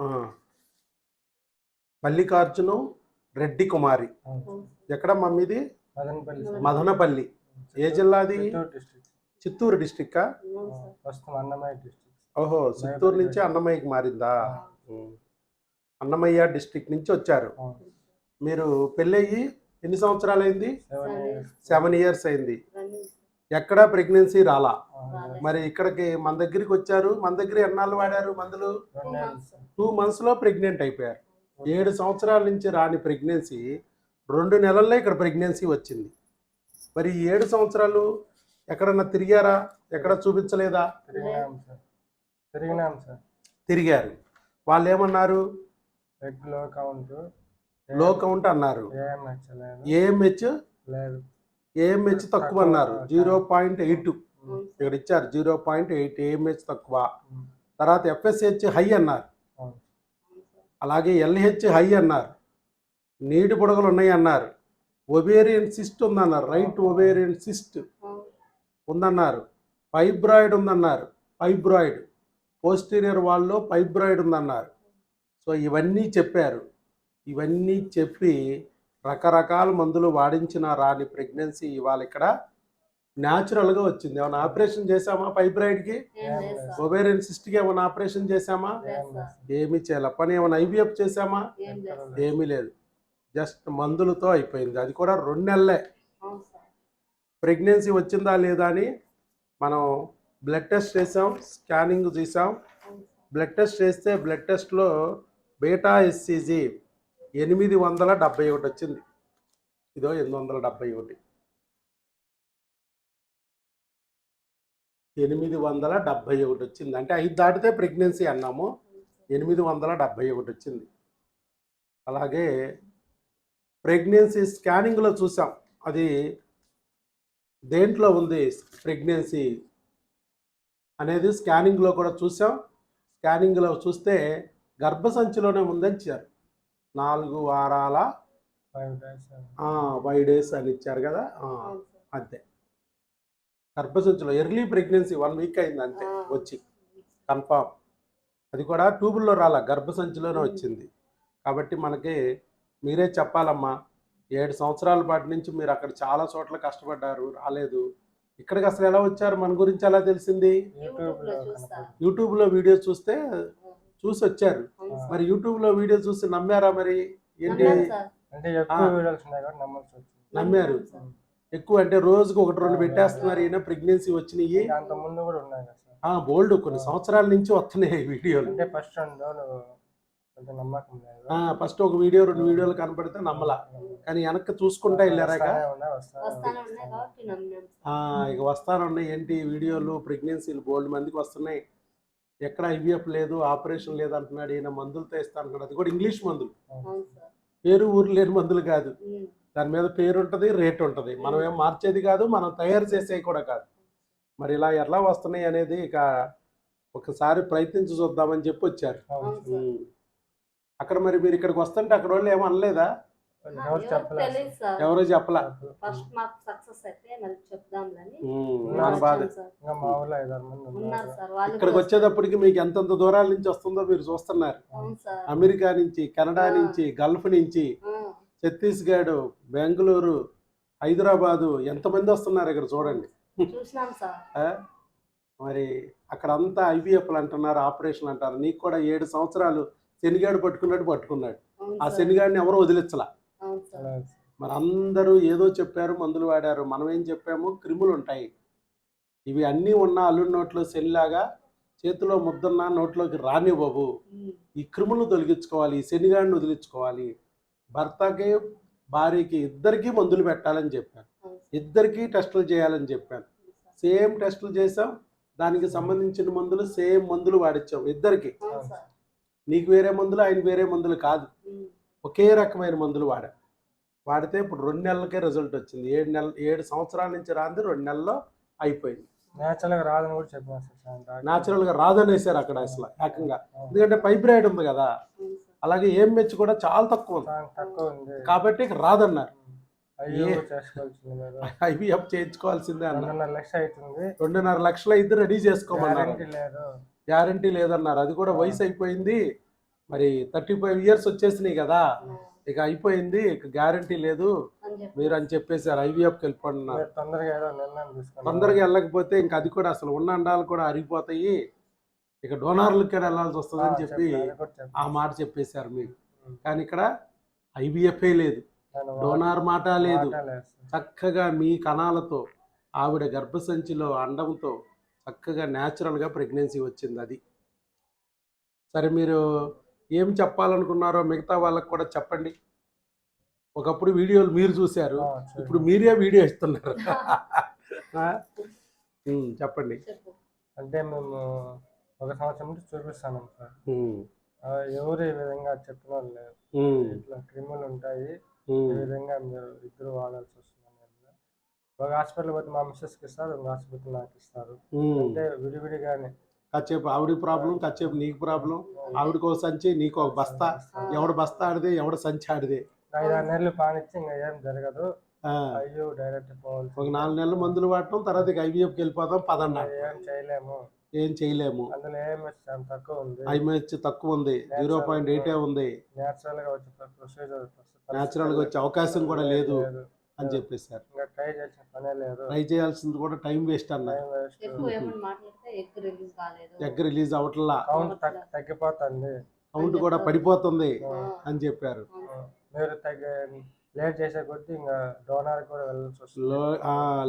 ఆ. మల్లికార్జును రెడ్డి కుమారి. ఎక్కడమ్మా మీది? మదనపల్లి ఏ జిల్లాది? చిత్తూరు డిస్ట్రిక్ట్. చిత్తూరు డిస్టిక్కా ప్రస్తుతం అన్నమయ్య డిస్ట్రిక్ట్. ఓహో చిత్తూరు నుంచి అన్నమయ్యకి మారిందా. అన్నమయ్య డిస్టిక్ నుంచి వచ్చారు. మీరు పెళ్ళయ్యి ఎన్ని సంవత్సరాలు అయింది సెవెన్ ఇయర్స్ అయింది. ఎక్కడా ప్రెగ్నెన్సీ రాలా? మరి ఇక్కడికి మన దగ్గరికి వచ్చారు. మన దగ్గర ఎన్నాళ్ళు వాడారు మందులు. టూ మంత్స్లో ప్రెగ్నెంట్ అయిపోయారు. ఏడు సంవత్సరాల నుంచి రాని ప్రెగ్నెన్సీ రెండు నెలల్లో ఇక్కడ ప్రెగ్నెన్సీ వచ్చింది. మరి ఏడు సంవత్సరాలు ఎక్కడన్నా తిరిగారా? ఎక్కడ చూపించలేదా? తిరిగినాం సార్. తిరిగారు. వాళ్ళు ఏమన్నారు లో కౌంట్లో కౌంట్ అన్నారు. ఏఎంహెచ్ లేదు. ఏఎంహెచ్ తక్కువ అన్నారు జీరో పాయింట్ ఎయిట్ ఇక్కడ ఇచ్చారు జీరో పాయింట్ ఎయిట్ ఏఎంహెచ్ తక్కువ. తర్వాత ఎఫ్ఎస్హెచ్ హై అన్నారు. అలాగే ఎల్హెచ్ హై అన్నారు. నీటి బుడగలు ఉన్నాయి అన్నారు. ఒబేరియన్ సిస్ట్ ఉందన్నారు. రైట్ ఒబేరియన్ సిస్ట్ ఉందన్నారు. ఫైబ్రాయిడ్ ఉందన్నారు. ఫైబ్రాయిడ్ పోస్టీరియర్ వాల్లో ఫైబ్రాయిడ్ ఉందన్నారు. సో ఇవన్నీ చెప్పారు. ఇవన్నీ చెప్పి రకరకాల మందులు వాడించిన రాని ప్రెగ్నెన్సీ ఇవాళ ఇక్కడ న్యాచురల్గా వచ్చింది. ఏమైనా ఆపరేషన్ చేసామా ఫైబ్రాయిడ్కి ఒబేరియన్ సిస్ట్కి ఏమైనా ఆపరేషన్ చేసామా. ఏమీ చేయాలి. పని ఏమైనా ఐవీఎఫ్ చేసామా. ఏమీ లేదు. జస్ట్ మందులతో అయిపోయింది. అది కూడా రెండు నెలలే. ప్రెగ్నెన్సీ వచ్చిందా లేదా అని మనం బ్లడ్ టెస్ట్ చేసాం స్కానింగ్ తీసాం బ్లడ్ టెస్ట్ చేస్తే బ్లడ్ టెస్ట్లో బీటా ఎస్సీజీ ఎనిమిది వందల డెబ్బై ఒకటి వచ్చింది. ఇదో ఎనిమిది వందల డెబ్బై ఒకటి. ఎనిమిది వందల డెబ్బై ఒకటి వచ్చింది. అంటే ఐదు దాటితే ప్రెగ్నెన్సీ అన్నాము. ఎనిమిది వందల డెబ్బై ఒకటి వచ్చింది. అలాగే ప్రెగ్నెన్సీ స్కానింగ్లో చూసాం. అది దేంట్లో ఉంది ప్రెగ్నెన్సీ అనేది స్కానింగ్లో కూడా చూసాం. స్కానింగ్లో చూస్తే గర్భసంచిలోనే ఉందని ఇచ్చారు. నాలుగు వారాల five days sir. Five days అని ఇచ్చారు కదా? ఆ, అంతే. గర్భసంచిలో ఎర్లీ ప్రెగ్నెన్సీ వన్ వీక్ అయింది అంతే వచ్చి. కన్ఫామ్ అది కూడా ట్యూబుల్లో రాలా గర్భసంచిలోనే వచ్చింది. కాబట్టి మనకి మీరే చెప్పాలమ్మా ఏడు సంవత్సరాల పాటు నుంచి మీరు అక్కడ చాలా చోట్ల కష్టపడ్డారు రాలేదు. ఇక్కడికి అసలు ఎలా వచ్చారు? మన గురించి ఎలా తెలిసింది? యూట్యూబ్లో కనపడింది. యూట్యూబ్లో వీడియోస్ చూస్తే చూసి వచ్చారు. మరి యూట్యూబ్లో వీడియో చూసి నమ్మారా మరి? ఏంటి? నమ్మారు. ఎక్కువ అంటే రోజుకు ఒకటి రెండు పెట్టేస్తున్నారు ఈయన ప్రెగ్నెన్సీ వచ్చినాయి. ముందు కూడా ఉన్నాయి కదా సార్. ఆ బోల్డ్ కొన్ని సంవత్సరాల నుంచి వస్తున్నాయి వీడియోలు. అంటే ఫస్ట్ ఫస్ట్ ఒక వీడియో రెండు వీడియోలు కనపడితే నమ్మలా. కానీ వెనక్కి చూసుకుంటా వెళ్ళారాక ఆ, ఇక వస్తానున్నాయి ఏంటి వీడియోలు? ప్రెగ్నెన్సీలు బోల్డ్ మందికి వస్తున్నాయి. ఎక్కడ ఐవీఎఫ్ లేదు ఆపరేషన్ లేదు అంటున్నాడు. ఈయన మందులతో ఇస్తా అంటున్నాడు. అది కూడా ఇంగ్లీష్ మందులు. అవును సార్. పేరు ఊరు లేని మందులు కాదు. దాని మీద పేరు ఉంటుంది రేట్ ఉంటుంది మనం ఏం మార్చేది కాదు మనం తయారు చేసేవి కూడా కాదు. మరి ఇలా ఎలా వస్తున్నాయి అనేది ఇక ఒకసారి ప్రయత్నించి చూద్దామని చెప్పి వచ్చారు. అక్కడ మరి మీరు ఇక్కడికి వస్తుంటే అక్కడ వాళ్ళు ఏమో అనలేదా? ఎవరు చెప్పలా ఫస్ట్ మాకు సక్సెస్ అయితే ఇక్కడికి కూడా వచ్చేటప్పటికి మీకు ఎంతెంత దూరాల నుంచి వస్తుందో మీరు చూస్తున్నారు. అమెరికా నుంచి కెనడా నుంచి గల్ఫ్ నుంచి. ఛత్తీస్గఢ్ బెంగళూరు హైదరాబాదు ఎంతమంది వస్తున్నారు ఇక్కడ చూడండి? మరి అక్కడ అంతా ఐవీఎఫ్లు అంటున్నారు ఆపరేషన్లు అంటారు. నీకు కూడా ఏడు సంవత్సరాలు శనిగాడు పట్టుకున్నట్టు పట్టుకున్నాడు. ఆ శనిగాడిని ఎవరు వదిలించలా. మరి అందరూ ఏదో చెప్పారు మందులు వాడారు. మనం ఏం చెప్పాము? క్రిములు ఉంటాయి. ఇవి అన్నీ ఉన్న అల్లుడి నోట్లో శనిలాగా చేతిలో ముద్దన్న నోట్లోకి రానివ్వవు. ఉమ్. ఈ క్రిములను తొలగించుకోవాలి ఈ శనిగాడిని వదిలించుకోవాలి. భర్తకి భార్యకి ఇద్దరికీ మందులు పెట్టాలని చెప్పాను. ఇద్దరికీ టెస్టులు చేయాలని చెప్పాను. సేమ్ టెస్టులు చేసాం దానికి సంబంధించిన మందులు సేమ్ మందులు వాడిచ్చాం ఇద్దరికి. నీకు వేరే మందులు ఆయనకి వేరే మందులు కాదు. ఒకే రకమైన మందులు వాడా. వాడితే ఇప్పుడు రెండు నెలలకే రిజల్ట్ వచ్చింది. ఏడు నెలలు ఏడు సంవత్సరాల నుంచి రాంది రెండు నెలల్లో అయిపోయింది. Natural గా రాదని కూడా చెప్పినా. న్యాచురల్గా రాదనేసారు అక్కడ అసలు ఏకంగా. ఎందుకంటే ఫైబ్రాయిడ్ ఉంది కదా. అలాగే ఏం మెచ్చు కూడా చాలా తక్కువ ఉంది. చాలా తక్కువ ఉంది. కాబట్టి రాదన్నారు ఐవీఎఫ్ చేయించుకోవాల్సిందే అన్నారు రెండున్నర లక్ష అవుతుంది. రెండున్నర లక్షలు అయితే రెడీ చేసుకోమన్నారు. గ్యారంటీ లేదు. గ్యారంటీ లేదన్నారు. అది కూడా వయసు అయిపోయింది. మరి థర్టీ ఫైవ్ ఇయర్స్ వచ్చేసినాయి కదా. ఇక అయిపోయింది. ఇక గ్యారంటీ లేదు. మీరు అని చెప్పేసారు తీసుకున్నారు. తొందరగా వెళ్ళకపోతే ఇంకా అది కూడా అసలు ఉన్న అండాలు కూడా అరిగిపోతాయి. ఇక డోనార్లకి కూడా వెళ్ళాల్సి వస్తుంది అని చెప్పి. ఆ మాట చెప్పేశారు మీరు ఉమ్. కానీ ఇక్కడ ఐవీఎఫ్ఏ లేదు. డోనార్ మాట లేదు. చక్కగా మీ కణాలతో ఆవిడ గర్భసంచిలో అండంతో చక్కగా న్యాచురల్గా ప్రెగ్నెన్సీ వచ్చింది అది. సరే మీరు ఏం చెప్పాలనుకున్నారో మిగతా వాళ్ళకి కూడా చెప్పండి. ఒకప్పుడు వీడియోలు మీరు చూశారు. ఇప్పుడు మీరే వీడియో ఇస్తున్నారు. చెప్పండి. చెప్పు. అంటే మేము ఒక సంవత్సరం నుంచి చూపిస్తాను సార్. ఎవరు ఈ విధంగా చెప్పిన వాళ్ళు లేరు. ఉమ్, ఇట్లా క్రిములు ఉంటాయి. ఈ విధంగా మీరు ఇద్దరు వాడాల్సి వస్తుంది ఒక హాస్పిటల్ పోతే మా మిస్సెస్కి ఇస్తారు ఒక హాస్పిటల్ నాకు ఇస్తారు. అంటే విడివిడిగానే. కాసేపు ఆవిడ ప్రాబ్లం కాసేపు నీకు ప్రాబ్లం. ఆవిడకి ఒక సంచి నీకు ఒక బస్తా. ఎవడ బస్తా ఆడిదే ఎవడ సంచి ఆడిదే ఐదు ఆరు నెలలు పానిచ్చి ఇంకా ఏం జరగదు. అయ్యో డైరెక్ట్ పోవాలి ఒక నాలుగు నెలలు మందులు వాడటం తర్వాత ఇక ఐవీఎఫ్కి వెళ్ళిపోతాం పదన్నా ఏం చేయలేము. ఏం చేయలేము. అందులో తక్కువ ఉంది. ఐఎంహెచ్ తక్కువ ఉంది. జీరో పాయింట్ ఎయిటే ఉంది. నేచురల్గా వచ్చే ప్రొసీజర్ న్యాచురల్గా వచ్చే అవకాశం కూడా లేదు అని చెప్పేశారు ఇంకా ట్రై చేసిన పనే లేదు. ట్రై చేయాల్సింది కూడా టైం వేస్ట్ మాట్లాడితే ఎగ్ రిలీజ్ కాలేదు. ఎగ్ రిలీజ్ అవట్లా కౌంట్ తగ్గి తగ్గిపోతుంది. కౌంట్ కూడా పడిపోతుంది అని చెప్పారు. మీరు తగ్గ లేట్ చేసే కొద్దీ ఇంకా డోనార్ కూడా వెళ్ళాల్సి వస్తుంది.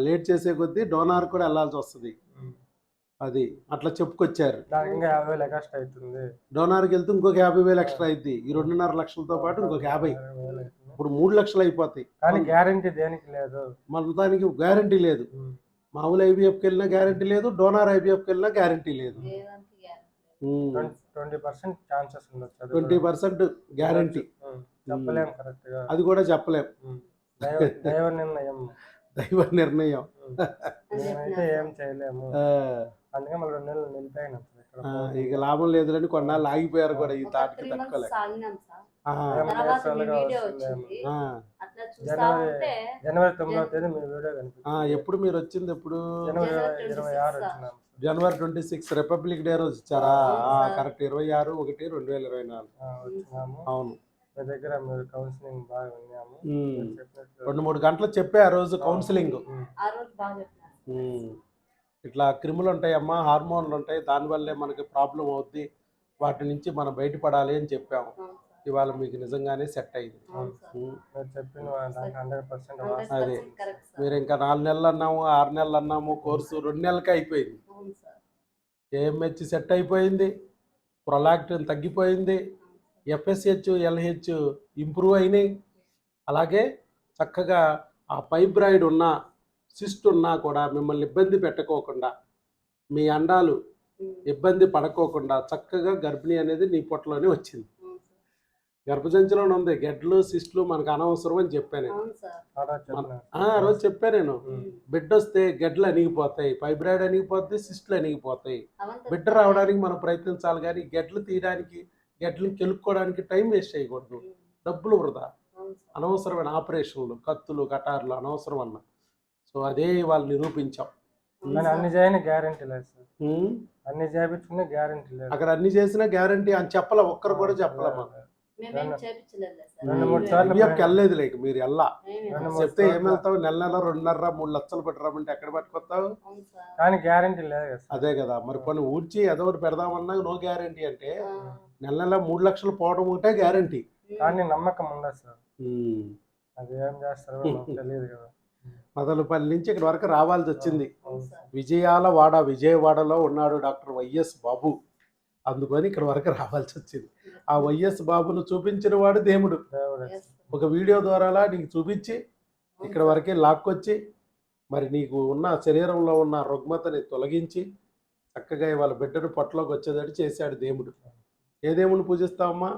లేట్ చేసే కొద్దీ డోనార్ కూడా వెళ్ళాల్సి వస్తుంది. అది అట్లా చెప్పుకొచ్చారు. దానికి ఇంకా యాభై వేలు ఎక్స్ట్రా అవుతుంది. డోనార్కి వెళ్తే ఇంకొక యాభై వేలు ఎక్స్ట్రా అయింది ఈ రెండున్నర లక్షలతో పాటు ఇంకొక యాభై. ఇప్పుడు మూడు లక్షలు అయిపోతాయి. కానీ గ్యారంటీ దేనికి లేదు? మన దానికి గ్యారంటీ లేదు. మామూలు ఐబీఎఫ్కి వెళ్ళినా గ్యారంటీ లేదు. డోనార్ ఐబీఎఫ్కి వెళ్ళినా గ్యారంటీ లేదు. Twenty percent guarantee um. చెప్పలేం కరెక్ట్గా అది కూడా చెప్పలేం. ఉమ్. దైవ నిర్ణయం. దైవ నిర్ణయం. ఏం చేయలేము. అందుకే మళ్ళీ రెండు నెలలు నిలిపాయినాం సార్ ఇక్కడ ఆ, ఇక లాభం లేదులని కొన్నాళ్ళు ఆగిపోయారు కూడా ఈ ఒక తాటికి త్రీ మంత్స్ తట్టుకోలేక. సాగినాం సార్. ఆ, ఏం తర్వాత మీ నేచురల్గా వీడియో వస్తుందేమో. వచ్చింది. ఆ, అట్లా చూస్తా జనవరి ఉంటే జనవరి తొమ్మిదవ తేదీ మీ వీడియో ఆ, కనిపిస్తుంది ఎప్పుడు మీరు వచ్చింది ఎప్పుడు? జనవరి జనవరి ఇరవై 26 ఆరు sir. January twenty six Republic Day రోజు ఇచ్చారా? అవును ఆ, సార్. కరెక్ట్. ఇరవై ఆరు ఒకటి రెండు వేల ఇరవై నాలుగు. ఆ, వచ్చినాము. అవును. మీ దగ్గర మీరు కౌన్సిలింగ్ బాగా విన్నాము. ఉమ్. మీరు చెప్పినట్టు రెండు మూడు గంటలు చెప్పే ఆ రోజు కౌన్సిలింగ్. ఆ రోజు బాగా చెప్పినారు. ఉమ్. ఇట్లా క్రిములు ఉంటాయమ్మా హార్మోన్లు ఉంటాయి దానివల్లే మనకి ప్రాబ్లం అవుద్ది వాటి నుంచి మనం బయటపడాలి అని చెప్పాము. ఇవాళ మీకు నిజంగానే సెట్ అయింది. అదే. మీరు ఇంకా నాలుగు నెలలు అన్నాము ఆరు నెలలు అన్నాము కోర్సు రెండు నెలలకి అయిపోయింది. ఏఎంహెచ్ సెట్ అయిపోయింది ప్రొలాక్టిన్ తగ్గిపోయింది ఎఫ్ఎస్హెచ్ ఎల్హెచ్ ఇంప్రూవ్ అయినాయి. అలాగే చక్కగా ఆ ఫైబ్రాయిడ్ ఉన్న సిస్ట్ ఉన్నా కూడా మిమ్మల్ని ఇబ్బంది పెట్టకోకుండా మీ అండాలు. ఇబ్బంది పడకోకుండా చక్కగా గర్భిణి అనేది నీ పొట్టలోనే వచ్చింది. గర్భసంచిలోనే ఉంది. గెడ్లు సిస్ట్లు మనకు అనవసరం అని చెప్పాను ఆ రోజు చెప్పాను నేను. బిడ్డ వస్తే గెడ్లు అణిగిపోతాయి ఫైబ్రాయిడ్ అణిగిపోద్ది సిస్ట్లు అణిగిపోతాయి. బిడ్డ రావడానికి మనం ప్రయత్నించాలి కానీ గెడ్లు తీయడానికి గెడ్లను కెలుక్కోవడానికి టైం వేస్ట్ చేయకూడదు. డబ్బులు వృధా. అనవసరమైన ఆపరేషన్లు కత్తులు కటార్లు అనవసరం అన్న సో అదే వాళ్ళు నిరూపించాం. అన్ని చేయని గ్యారంటీ లేదు సార్. అన్ని చేయించుకునే గ్యారంటీ లేదు. అక్కడ అన్ని చేసినా గ్యారంటీ అని చెప్పాల ఒక్కరు కూడా చెప్పలే మాకు. రెండు మూడు సార్లు వెళ్ళలేదు లేక మీరు వెళ్ళా. చెప్తే. ఏం వెళ్తావు నెల నెల రెండున్నర మూడు లక్షలు పెట్టరామంటే ఎక్కడ పట్టుకొస్తావు? కానీ గ్యారంటీ లేదు అదే కదా మరి కొన్ని ఊడ్చి ఏదో ఒకటి పెడదామన్నా నో గ్యారంటీ అంటే నెల నెల మూడు లక్షలు పోవడం ఒకటే గ్యారంటీ. కానీ నమ్మకం ఉండదు సార్. అది ఏం చేస్తారో తెలియదు కదా. మొదలుపల్లి నుంచి ఇక్కడ వరకు రావాల్సి వచ్చింది. విజయాల వాడ విజయవాడలో ఉన్నాడు డాక్టర్ వైఎస్ బాబు. అందుకని ఇక్కడ వరకు రావాల్సి వచ్చింది. ఆ వైఎస్ బాబును చూపించిన వాడు దేవుడు. ఒక వీడియో ద్వారా నీకు చూపించి ఇక్కడ వరకే లాక్కొచ్చి మరి నీకు ఉన్న శరీరంలో ఉన్న రుగ్మతని తొలగించి చక్కగా ఇవాళ బిడ్డను పొట్టలోకి వచ్చేటట్టు చేశాడు దేవుడు. ఏ దేవుని పూజిస్తావమ్మా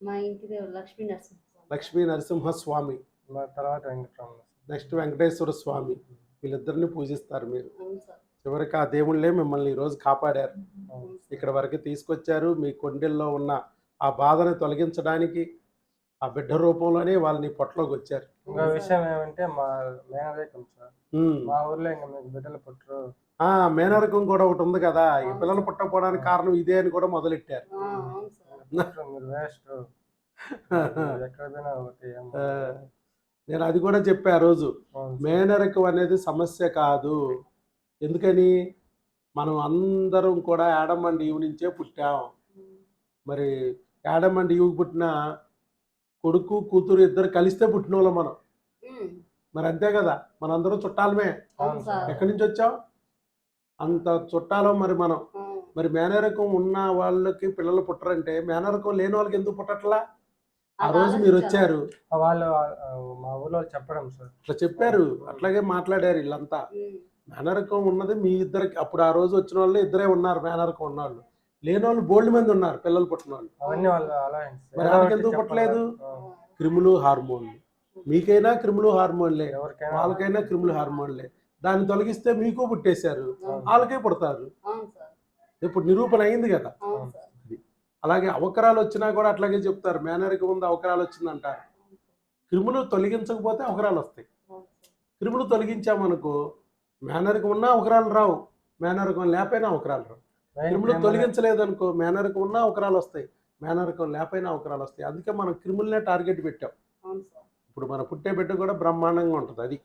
మా ఇంటి దేవుడు లక్ష్మీ నరసింహ స్వామి. లక్ష్మీ నరసింహస్వామి మా తర్వాత వెంకటరమణ నెక్స్ట్ వెంకటేశ్వర స్వామి వీళ్ళిద్దరిని పూజిస్తారు మీరు. చివరికి ఆ దేవుళ్ళే మిమ్మల్ని ఈరోజు కాపాడారు. ఇక్కడ వరకు తీసుకొచ్చారు. మీ కొండెల్లో ఉన్న ఆ బాధను తొలగించడానికి ఆ బిడ్డ రూపంలోనే వాళ్ళని పొట్టలోకి వచ్చారు. ఇంకో విషయం ఏమంటే మా మేనరేకం సార్. మా ఊర్లో ఇంకా మీకు బిడ్డలు పుట్టరు ఆ మేనరకం కూడా ఒకటి ఉంది కదా. ఈ పిల్లలు పుట్టకపోవడానికి కారణం ఇదే అని కూడా మొదలెట్టారు. ఆ, అవును సార్. చెప్తారు మీరు వేస్ట్ ఎక్కడ పోయినా ఒకటి నేను అది కూడా చెప్పా ఆ రోజు. మేనరికం అనేది సమస్య కాదు. ఎందుకని? మనం అందరం కూడా యాడమ్ అండ్ ఈవ్ నుంచే పుట్టాం. మరి యాడమ్ అండ్ ఈవ్ పుట్టిన కొడుకు కూతురు ఇద్దరు కలిస్తే పుట్టిన వాళ్ళం మనం మరి అంతే కదా? మనందరం చుట్టాలమే. అవును సార్. ఎక్కడి నుంచి వచ్చాం అంత చుట్టాలో మరి మనం. మరి మేనరికం ఉన్న వాళ్ళకి పిల్లలు పుట్టరంటే మేనరికం లేని వాళ్ళకి ఎందుకు పుట్టట్లా? ఆ రోజు మీరు. వచ్చారు వాళ్ళు మా ఊళ్ళో చెప్పడం సార్. అట్లా చెప్పారు. అట్లాగే మాట్లాడారు వీళ్ళంతా మేనరకం ఉన్నది మీ ఇద్దరికి అప్పుడు ఆ రోజు వచ్చిన వాళ్ళు ఇద్దరే ఉన్నారు మేనరకం ఉన్నవాళ్ళు. లేని వాళ్ళు బోల్డ్ మంది ఉన్నారు పిల్లలు పుట్టిన వాళ్ళు అవన్నీ వాళ్ళు అలా మరి వాళ్ళకి ఎందుకు పుట్టలేదు? క్రిములు హార్మోన్లు. మీకైనా క్రిములు హార్మోన్లే. ఎవరికైనా వాళ్ళకైనా క్రిములు హార్మోన్లే. దాన్ని తొలగిస్తే మీకు పుట్టేశారు. వాళ్ళకే పుడతారు. ఇప్పుడు నిరూపణ అయింది కదా. అలాగే అవకరాలు వచ్చినా కూడా అట్లాగే చెప్తారు. మేనరికం ఉంది అవకరాలు వచ్చింది అంటారు క్రిములు తొలగించకపోతే అవకరాలు వస్తాయి. క్రిములు తొలగించామనుకో మేనరికం ఉన్నా అవకరాలు రావు. మేనరికం లేకపోయినా అవకరాలు రావు. క్రిములు క్రిములు- తొలగించలేదనుకో మేనరికం ఉన్నా అవకరాలు వస్తాయి. మేనరికం లేకపోయినా అవకరాలు వస్తాయి. అందుకే మనం క్రిములనే టార్గెట్ పెట్టాం. అవును సార్. ఇప్పుడు మన పుట్టే బిడ్డ కూడా బ్రహ్మాండంగా ఉంటుంది అది.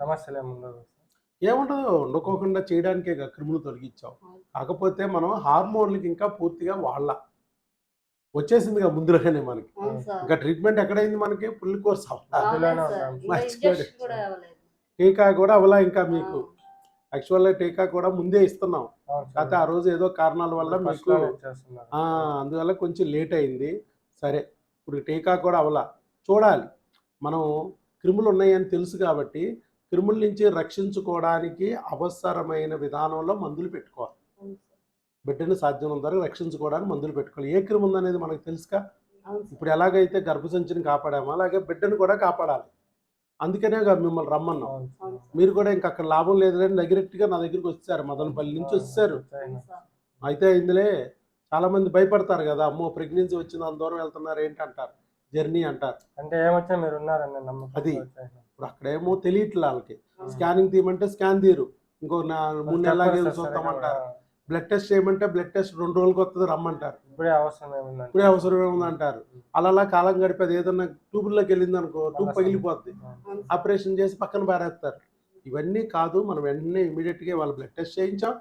సమస్యలు ఏముండవు సార్. ఏముండదు వండుకోకుండా చేయడానికే కదా క్రిములు తొలగించాం. కాకపోతే మనం హార్మోన్లకి ఇంకా పూర్తిగా వాళ్ళ వచ్చేసిందిగా ముందులోనే మనకి. ఇంకా ట్రీట్మెంట్ ఎక్కడైంది మనకి? ఫుల్ కోర్స్ టీకా కూడా అవలా ఇంకా మీకు. యాక్చువల్గా టీకా కూడా ముందే ఇస్తున్నాం. కాకపోతే. ఆ రోజు ఏదో కారణాల వల్ల మీకు అందువల్ల కొంచెం లేట్ అయింది. సరే ఇప్పుడు టీకా కూడా అవలా చూడాలి. మనం క్రిములు ఉన్నాయని తెలుసు కాబట్టి క్రిముల నుంచి రక్షించుకోవడానికి అవసరమైన విధానంలో మందులు పెట్టుకోవాలి. బిడ్డను సాధ్యమైనంత వరకు రక్షించుకోవడానికి మందులు పెట్టుకోవాలి. ఏ క్రిమి ఉందనేది మనకు తెలుసుగా. ఇప్పుడు ఎలాగైతే గర్భసంచిని కాపాడామో అలాగే బిడ్డను కూడా కాపాడాలి. అందుకనే కదా మిమ్మల్ని రమ్మన్నాం. మీరు కూడా ఇంకా అక్కడ లాభం లేదు అని డైరెక్ట్గా నా దగ్గరికి వచ్చారు మదనపల్లి నుంచి వచ్చారు. అయితే ఇందులే చాలా మంది భయపడతారు కదా అమ్మో ప్రెగ్నెన్సీ వచ్చింది అంత దూరం వెళ్తున్నారు ఏంటి అంటారు జర్నీ అంటారు. అంటే ఏమొచ్చినా మీరు నమ్మకం అది. ఇప్పుడు అక్కడేమో తెలియట్లే వాళ్ళకి. స్కానింగ్ తీయమంటే స్కాన్ తీరు ఇంకో నా మూడు నెలలాగే సరిగా. బ్లడ్ టెస్ట్ చేయమంటే బ్లడ్ టెస్ట్ రెండు రోజులకు వస్తుంది రమ్మంటారు. ఇప్పుడే అవసరం ఇప్పుడే అవసరం ఏముంది అంటారు అలా అలా కాలం గడిపేది. ఏదన్నా ట్యూబుల్లోకి వెళ్ళింది అనుకో ట్యూబ్ పగిలిపోద్ది. ఆపరేషన్ చేసి పక్కన పారేస్తారు. ఇవన్నీ కాదు మనం వెంటనే ఇమీడియట్గా వాళ్ళ బ్లడ్ టెస్ట్ చేయించాం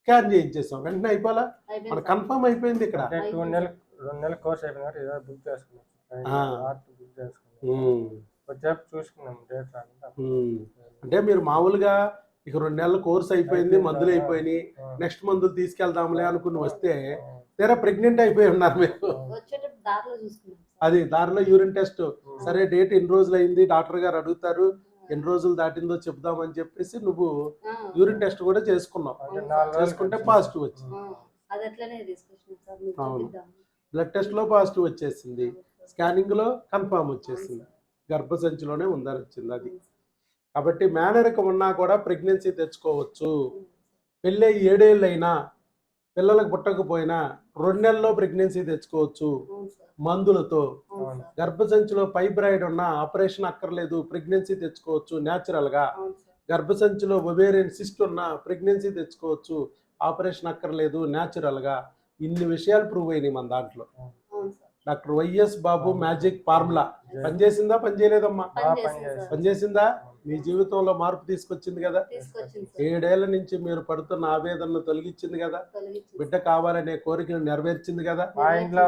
స్కాన్ చేయించేసాం. వెంటనే అయిపోలా అయిపోయింది మన సార్. కన్ఫర్మ్ అయిపోయింది ఇక్కడ. రెండు నెలల కోర్స్ తర్వాత ఏదో బుక్ చేసుకున్నాం. ఆ. బుక్ చేసుకున్నాం. చూసుకున్నాం డేట్. అంటే మీరు మామూలుగా ఇక రెండు నెలల కోర్స్ అయిపోయింది మందులు అయిపోయినాయి. నెక్స్ట్ మందులు తీసుకెళ్దాంలే అనుకుని వస్తే తీరా ప్రెగ్నెంట్ అయిపోయి ఉన్నారు మీరు. అది దారిలో యూరిన్ టెస్ట్. సరే డేట్ ఎన్ని రోజులు అయింది? డాక్టర్ గారు అడుగుతారు. ఎన్ని రోజులు దాటిందో చెప్దామని చెప్పేసి నువ్వు యూరిన్ టెస్ట్ కూడా చేసుకున్నావు. చేసుకుంటే. పాజిటివ్ వచ్చింది. బ్లడ్ టెస్ట్లో పాజిటివ్ వచ్చేసింది. స్కానింగ్లో కన్ఫర్మ్ వచ్చేసింది. గర్భసంచిలోనే ఉందని వచ్చింది అది. కాబట్టి మేనరికం ఉన్నా కూడా ప్రెగ్నెన్సీ తెచ్చుకోవచ్చు. పెళ్ళి ఏడేళ్ళు అయినా పిల్లలకు పుట్టకపోయినా రెండు నెలల్లో ప్రెగ్నెన్సీ తెచ్చుకోవచ్చు. మందులతో. గర్భసంచిలో ఫైబ్రాయిడ్ ఉన్నా ఆపరేషన్ అక్కర్లేదు ప్రెగ్నెన్సీ తెచ్చుకోవచ్చు న్యాచురల్గా అవును సార్. గర్భసంచిలో ఒవేరియన్ సిస్ట్ ఉన్నా ప్రెగ్నెన్సీ తెచ్చుకోవచ్చు ఆపరేషన్ అక్కర్లేదు న్యాచురల్గా ఇన్ని విషయాలు ప్రూవ్ అయినాయి మన దాంట్లో. Doctor YS Babu magic formula. పనిచేసిందా? పనిచేయలేదమ్మా. పనిచేసింది. మీ జీవితంలో మార్పు తీసుకొచ్చింది కదా. ఏడేళ్ళ నుంచి మీరు పడుతున్న ఆవేదనను తొలగించింది కదా? బిడ్డ కావాలనే కోరికను నెరవేర్చింది కదా? మా ఇంట్లో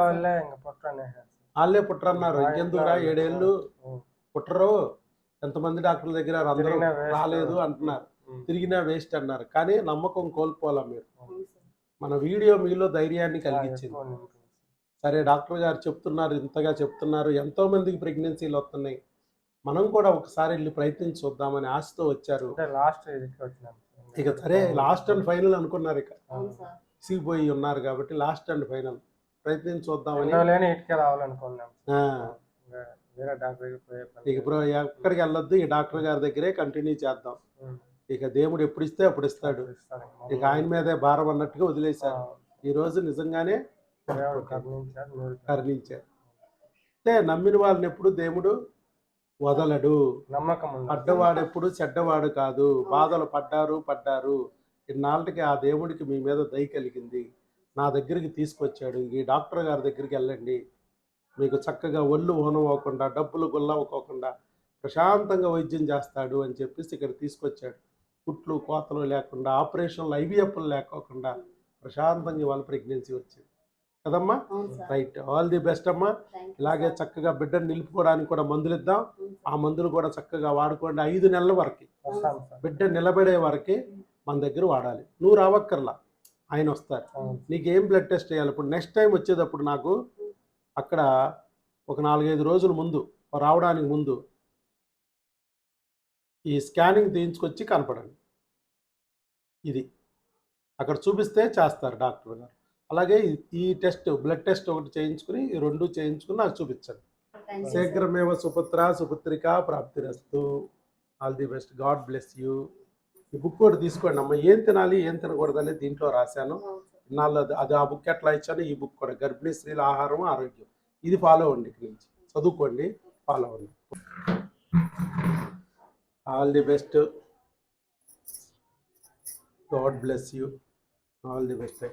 వాళ్ళే పుట్టరన్నారు. ఇంకెందుకురా ఏడేళ్ళు. పుట్టరు. ఎంతమంది డాక్టర్ల దగ్గర అందరూ. రాలేదు అంటున్నారు. తిరిగినా వేస్ట్ అన్నారు. కానీ నమ్మకం కోల్పోవాలా మీరు. మన వీడియో మీలో ధైర్యాన్ని కలిగించింది. సరే డాక్టర్ గారు చెప్తున్నారు ఇంతగా చెప్తున్నారు. ఎంతో మందికి ప్రెగ్నెన్సీలు వస్తున్నాయి. మనం కూడా ఒకసారి వెళ్ళి ప్రయత్నించి చూద్దామని ఆశతో వచ్చారు. అంటే లాస్ట్ ఇక సరే లాస్ట్ అండ్ ఫైనల్ అనుకున్నారు ఇక. అవును. సార్. సిగిపోయి ఉన్నారు కాబట్టి లాస్ట్ అండ్ ఫైనల్. ప్రయత్నించి చూద్దామని. ఇంకా ఎక్కడికి వెళ్ళొద్దు ఈ డాక్టర్ గారి దగ్గరే కంటిన్యూ చేద్దాం. ఇక దేవుడు ఎప్పుడు ఇస్తే అప్పుడు ఇస్తాడు. ఇక ఆయన మీదే భారం అన్నట్టుగా వదిలేశారు. ఈ రోజు నిజంగానే కరుణించారు అంటే నమ్మిన వాళ్ళని ఎప్పుడు దేవుడు వదలడు. నమ్మకం ఉంది పడ్డవాడు ఎప్పుడు చెడ్డవాడు కాదు. బాధలు పడ్డారు పడ్డారు. ఇన్నాళ్ళకి ఆ దేవుడికి మీ మీద దయ కలిగింది. నా దగ్గరికి తీసుకొచ్చాడు. ఈ డాక్టర్ గారి దగ్గరికి వెళ్ళండి. మీకు చక్కగా ఒళ్ళు హోనం అవ్వకుండా డబ్బులు గుల్లవ్వకోకుండా ప్రశాంతంగా వైద్యం చేస్తాడు అని చెప్పేసి ఇక్కడ తీసుకొచ్చాడు. కుట్లు కోతలు లేకుండా ఆపరేషన్లు ఐవీఎఫ్లు లేకోకుండా ప్రశాంతంగా వాళ్ళ ప్రెగ్నెన్సీ వచ్చింది. కదమ్మా? రైట్. ఆల్ ది బెస్ట్ అమ్మా. ఇలాగే. చక్కగా బిడ్డను నిలుపుకోవడానికి కూడా మందులు ఇద్దాం ఆ. మందులు కూడా చక్కగా వాడుకోండి. ఐదు నెలల వరకు. బిడ్డ నిలబడే వరకే మన దగ్గర వాడాలి. నువ్వు రావక్కర్లా. ఆయన వస్తారు. నీకు ఏం బ్లడ్ టెస్ట్ చేయాలి? ఇప్పుడు నెక్స్ట్ టైం వచ్చేటప్పుడు నాకు అక్కడ ఒక నాలుగైదు రోజుల ముందు రావడానికి ముందు ఈ స్కానింగ్ తీయించుకొచ్చి కనపడండి. ఇది. అక్కడ చూపిస్తే చేస్తారు డాక్టర్ గారు. అలాగే ఈ- టెస్ట్ బ్లడ్ టెస్ట్ ఒకటి చేయించుకుని ఈ రెండు చేయించుకుని నాకు చూపించండి. శీఘ్రమేవ సుపుత్ర సుపుత్రిక ప్రాప్తిరస్తు. All the best God bless you ఈ బుక్ కూడా తీసుకోండి. అమ్మ ఏం తినాలి ఏం తినకూడదు అనేది దీంట్లో రాశాను. ఇన్నాళ్ళు అది- అది ఆ బుక్ ఎట్లా ఇచ్చాను ఈ బుక్ కూడా. గర్భిణీ స్త్రీల ఆహారం ఆరోగ్యం. ఇది ఫాలో అవ్వండి ఇక్కడి నుంచి. చదువుకోండి ఫాలో అవ్వండి. All the best God bless you all the best